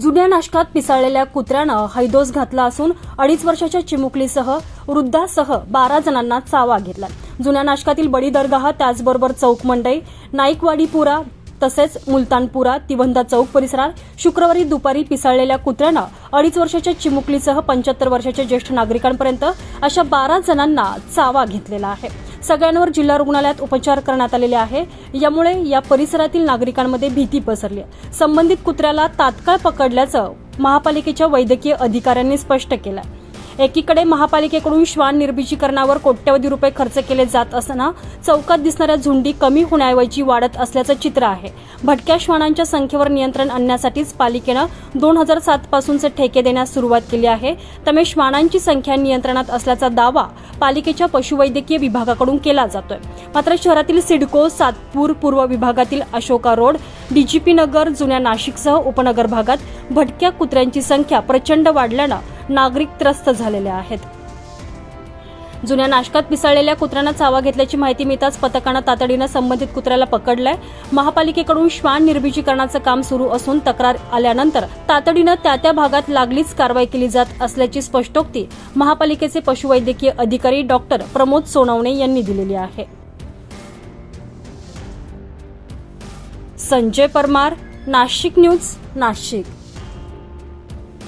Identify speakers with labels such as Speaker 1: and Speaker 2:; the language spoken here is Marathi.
Speaker 1: जुन्या नाशकात पिसाळलेल्या कुत्र्यानं हैदोस घातला असून अडीच वर्षाच्या चिमुकलीसह वृद्धासह बारा जणांना चावा घेतला जुन्या नाशकातील बडी दर्गाह त्याचबरोबर चौक मंडई नाईकवाडीपुरा तसेच मुलतानपुरा तिवंदा चौक परिसरात शुक्रवारी दुपारी पिसाळलेल्या कुत्र्यानं अडीच वर्षाच्या चिमुकलीसह पंच्याहत्तर वर्षाच्या ज्येष्ठ नागरिकांपर्यंत अशा बारा जणांना चावा घेतलेला आहे सगळ्यांवर जिल्हा रुग्णालयात उपचार करण्यात आलेले आहे यामुळे या परिसरातील नागरिकांमध्ये भीती पसरली आहे. संबंधित कुत्र्याला तात्काळ पकडल्याचं महापालिकेच्या वैद्यकीय अधिकाऱ्यांनी स्पष्ट केलं आहे. एकीकडे महापालिकेकडून श्वान निर्बिजीकरणावर कोट्यवधी रुपये खर्च केले जात असताना चौकात दिसणाऱ्या झुंडी कमी होण्याऐवजी वाढत असल्याचं चित्र आहे. भटक्या श्वानांच्या संख्येवर नियंत्रण आणण्यासाठीच पालिकेनं दोन हजार सात पासूनचे ठेके देण्यास सुरुवात केली आहे. त्यामुळे श्वानांची संख्या नियंत्रणात असल्याचा दावा पालिकेच्या पशुवैद्यकीय विभागाकडून केला जातोय. मात्र शहरातील सिडको सातपूर पूर्व विभागातील अशोका रोड डीजीपी नगर जुन्या नाशिकसह उपनगर भागात भटक्या कुत्र्यांची संख्या प्रचंड वाढल्यानं नागरिक त्रस्त झालेले आहेत. जुन्या नाशकात पिसाळलेल्या कुत्र्यांना चावा घेतल्याची माहिती मिळताच पथकानं तातडीनं संबंधित कुत्र्याला पकडलंय. महापालिकेकडून श्वान निर्बिजीकरणाचं काम सुरू असून तक्रार आल्यानंतर तातडीनं त्या त्या भागात लागलीच कारवाई केली जात असल्याची स्पष्टोक्ती महापालिकेचे पशुवैद्यकीय अधिकारी डॉक्टर प्रमोद सोनवणे यांनी दिलेली आहे. संजय परमार नाशिक न्यूज नाशिक.